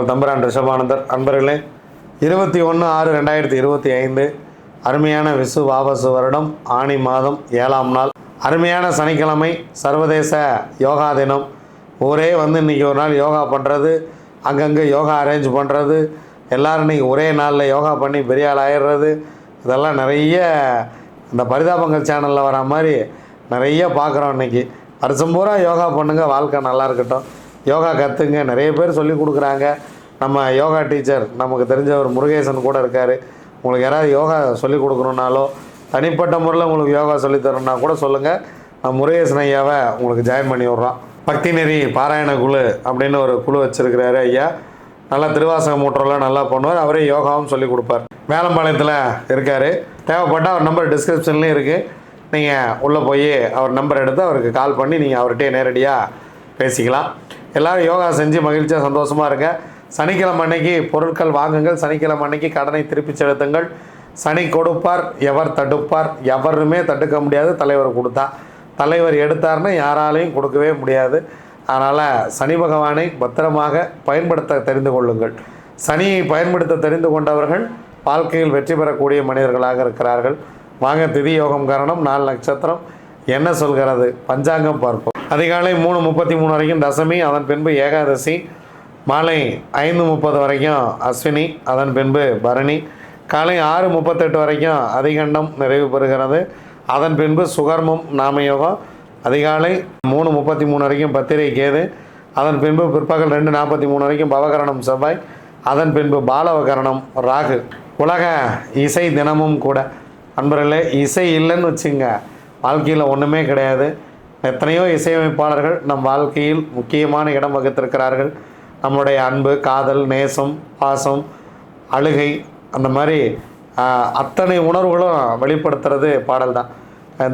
உங்கள் தம்பரான் ரிஷபானந்தர். அன்பர்களே இருபத்தி ஒன்று ஆறு ரெண்டாயிரத்தி இருபத்தி ஐந்து அருமையான விசு வாபசு வருடம் ஆணி மாதம் ஏழாம் நாள். அருமையான சனிக்கிழமை சர்வதேச யோகா தினம். ஊரே வந்து இன்றைக்கி ஒரு நாள் யோகா பண்ணுறது அங்கங்கே யோகா அரேஞ்ச் பண்ணுறது எல்லோரும் இன்றைக்கி ஒரே நாளில் யோகா பண்ணி பெரிய ஆள் ஆயிடுறது. இதெல்லாம் நிறைய இந்த பரிதாபங்கள் சேனலில் வர மாதிரி நிறைய பார்க்குறோம் இன்றைக்கி வருஷம் பூரா யோகா பண்ணுங்கள் வாழ்க்கை நல்லா இருக்கட்டும். யோகா கற்றுங்க நிறைய பேர் சொல்லி கொடுக்குறாங்க. நம்ம யோகா டீச்சர் நமக்கு தெரிஞ்சவர் முருகேசன் கூட இருக்கார். உங்களுக்கு யாராவது யோகா சொல்லி கொடுக்கணுன்னாலோ தனிப்பட்ட முறையில் உங்களுக்கு யோகா சொல்லித் தரணுன்னா கூட சொல்லுங்கள் நான் முருகேசன் ஐயாவை உங்களுக்கு ஜாயின் பண்ணி விட்றோம். பக்தி நெறி பாராயண குழு அப்படின்னு ஒரு குழு வச்சுருக்கிறாரு ஐயா. நல்லா திருவாசக மூற்றெல்லாம் நல்லா பண்ணுவார். அவரே யோகாவும் சொல்லி கொடுப்பார். மேலம்பாளையத்தில் இருக்கார். தேவைப்பட்டால் அவர் நம்பர் டிஸ்கிரிப்ஷன்லேயும் இருக்குது நீங்கள் உள்ளே போய் அவர் நம்பர் எடுத்து அவருக்கு கால் பண்ணி நீங்கள் அவர்கிட்டயே நேரடியாக பேசிக்கலாம். எல்லோரும் யோகா செஞ்சு மகிழ்ச்சியாக சந்தோஷமாக இருங்க. சனிக்கிழமை அன்னைக்கு பொருட்கள் வாங்குங்கள். சனிக்கிழமை அன்னைக்கு கடனை திருப்பி செலுத்துங்கள். சனி கொடுப்பார் எவர் தடுப்பார் எவருமே தடுக்க முடியாது. தலைவர் கொடுத்தா தலைவர் எடுத்தார்னு யாராலையும் கொடுக்கவே முடியாது. அதனால் சனி பகவானை பத்திரமாக பயன்படுத்த தெரிந்து கொள்ளுங்கள். சனியை பயன்படுத்த தெரிந்து கொண்டவர்கள் வாழ்க்கையில் வெற்றி பெறக்கூடிய மனிதர்களாக இருக்கிறார்கள். வாங்க திதி யோகம் காரணம் நாலு நட்சத்திரம். என்ன சொல்கிறது? பஞ்சாங்கம் பார்ப்போம். அதிகாலை மூணு முப்பத்தி மூணு வரைக்கும் தசமி அதன் பின்பு ஏகாதசி மாலை ஐந்து முப்பது வரைக்கும் அஸ்வினி அதன் பின்பு பரணி. காலை ஆறு முப்பத்தெட்டு வரைக்கும் அதிகண்டம் நிறைவு பெறுகிறது. அதன் பின்பு சுகர்மம் நாமயோகம். அதிகாலை மூணு முப்பத்தி மூணு வரைக்கும் பத்திரை கேது. அதன் பின்பு பிற்பகல் ரெண்டு நாற்பத்தி மூணு வரைக்கும் பவகரணம் செவ்வாய். அதன் பின்பு பாலவகரணம் ராகு. உலக இசை தினமும் கூட. அன்பர்களே இசை இல்லைன்னு வச்சுங்க. வாழ்க்கையில் ஒன்றுமே கிடையாது. எத்தனையோ இசையமைப்பாளர்கள் நம் வாழ்க்கையில் முக்கியமான இடம் வகுத்திருக்கிறார்கள். நம்முடைய அன்பு காதல் நேசம் பாசம் அழுகை அந்த மாதிரி அத்தனை உணர்வுகளும் வெளிப்படுத்துறது பாடல் தான்.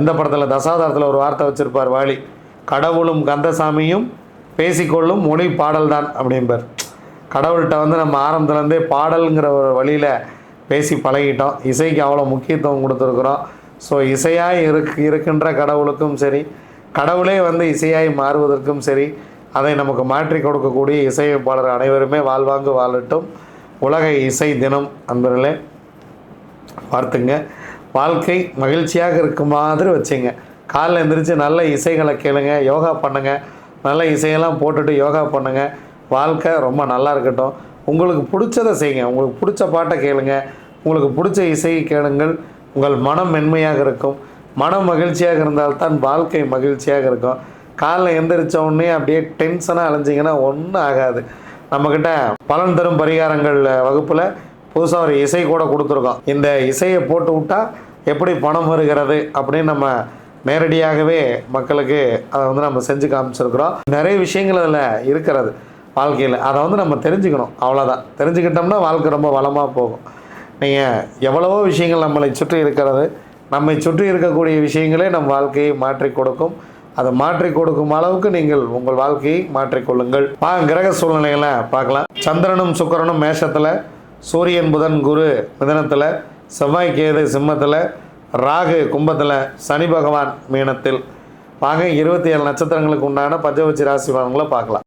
இந்த படத்தில் தசாவதாரத்தில் ஒரு வார்த்தை வச்சுருப்பார் வாலி கடவுளும் கந்தசாமியும் பேசிக்கொள்ளும் மொழி பாடல் தான் அப்படிம்பார். கடவுள்கிட்ட வந்து நம்ம ஆரம்பத்துலேருந்தே பாடலுங்கிற ஒரு வழியில் பேசி பழகிட்டோம். இசைக்கு அவ்வளோ முக்கியத்துவம் கொடுத்துருக்குறோம். ஸோ இசையாக இருக்கு இருக்கின்ற கடவுளுக்கும் சரி கடவுளே வந்து இசையாய் மாறுவதற்கும் சரி அதை நமக்கு மாற்றி கொடுக்கக்கூடிய இசையமைப்பாளர் அனைவருமே வாழ்வாங்கு வாழட்டும். உலக இசை தினம் அன்பர்களே பார்த்துங்க. வாழ்க்கை மகிழ்ச்சியாக இருக்க மாதிரி வச்சுங்க. காலைல எந்திரிச்சு நல்ல இசைகளை கேளுங்க யோகா பண்ணுங்க. நல்ல இசையெல்லாம் போட்டுட்டு யோகா பண்ணுங்க. வாழ்க்கை ரொம்ப நல்லா இருக்கட்டும். உங்களுக்கு பிடிச்சதை செய்யுங்க. உங்களுக்கு பிடிச்ச பாட்டை கேளுங்க. உங்களுக்கு பிடிச்ச இசையை கேளுங்கள். உங்கள் மனம் மென்மையாக இருக்கும். மனம் மகிழ்ச்சியாக இருந்தால்தான் வாழ்க்கை மகிழ்ச்சியாக இருக்கும். காலைல எந்திரிச்ச உடனே அப்படியே டென்ஷனாக அலைஞ்சிங்கன்னா ஒன்றும் ஆகாது. நம்மக்கிட்ட பலன் தரும் பரிகாரங்கள் வகுப்பில் புதுசாக ஒரு இசை கூட கொடுத்துருக்கோம். இந்த இசையை போட்டு விட்டால் எப்படி பணம் வருகிறது அப்படின்னு நம்ம நேரடியாகவே மக்களுக்கு அதை வந்து நம்ம செஞ்சு காமிச்சிருக்கிறோம். நிறைய விஷயங்கள் அதில் இருக்கிறது வாழ்க்கையில். அதை வந்து நம்ம தெரிஞ்சுக்கணும். அவ்வளோதான் தெரிஞ்சுக்கிட்டோம்னா வாழ்க்கை ரொம்ப வளமாக போகும். நீங்கள் எவ்வளவோ விஷயங்கள் நம்மளை சுற்றி இருக்கிறது. நம்மை சுற்றி இருக்கக்கூடிய விஷயங்களே நம் வாழ்க்கையை மாற்றி கொடுக்கும். அதை மாற்றி கொடுக்கும் அளவுக்கு நீங்கள் உங்கள் வாழ்க்கையை மாற்றிக்கொள்ளுங்கள் பா கிரக சூழ்நிலைகளை பார்க்கலாம். சந்திரனும் சுக்கரனும் மேஷத்தில் சூரியன் புதன் குரு மிதனத்தில் செவ்வாய் கேது சிம்மத்தில் ராகு கும்பத்தில் சனி பகவான் மீனத்தில். வாங்க இருபத்தி ஏழு நட்சத்திரங்களுக்கு உண்டான பஞ்சவச்சி ராசி பலன்களை பார்க்கலாம்.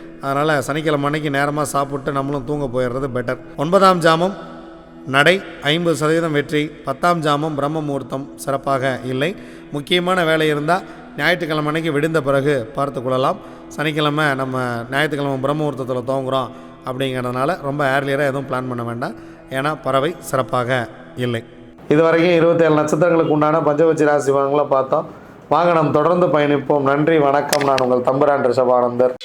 அதனால் சனிக்கிழமை அன்னைக்கு நேரமாக சாப்பிட்டு நம்மளும் தூங்க போயிடுறது பெட்டர் ஒன்பதாம் ஜாமம் நடை ஐம்பது சதவீதம் வெற்றி. பத்தாம் ஜாமம் பிரம்ம முகூர்த்தம் சிறப்பாக இல்லை. முக்கியமான வேலை இருந்தால் ஞாயிற்றுக்கிழமை அன்னைக்கு விடுந்த பிறகு பார்த்து கொள்ளலாம். சனிக்கிழமை நம்ம ஞாயிற்றுக்கிழமை பிரம்ம முகூர்த்தத்தில் துவங்குறோம் அப்படிங்கிறதுனால ரொம்ப ஏர்லியராக எதுவும் பிளான் பண்ண வேண்டாம். ஏன்னா பறவை சிறப்பாக இல்லை. இதுவரைக்கும் இருபத்தேழு நட்சத்திரங்களுக்கு உண்டான பஞ்சவச்சி ராசி பார்த்தோம். வாங்க நாம் தொடர்ந்து பயணிப்போம். நன்றி வணக்கம். நான் உங்கள் தம்புரான் ரிஷபானந்தர்.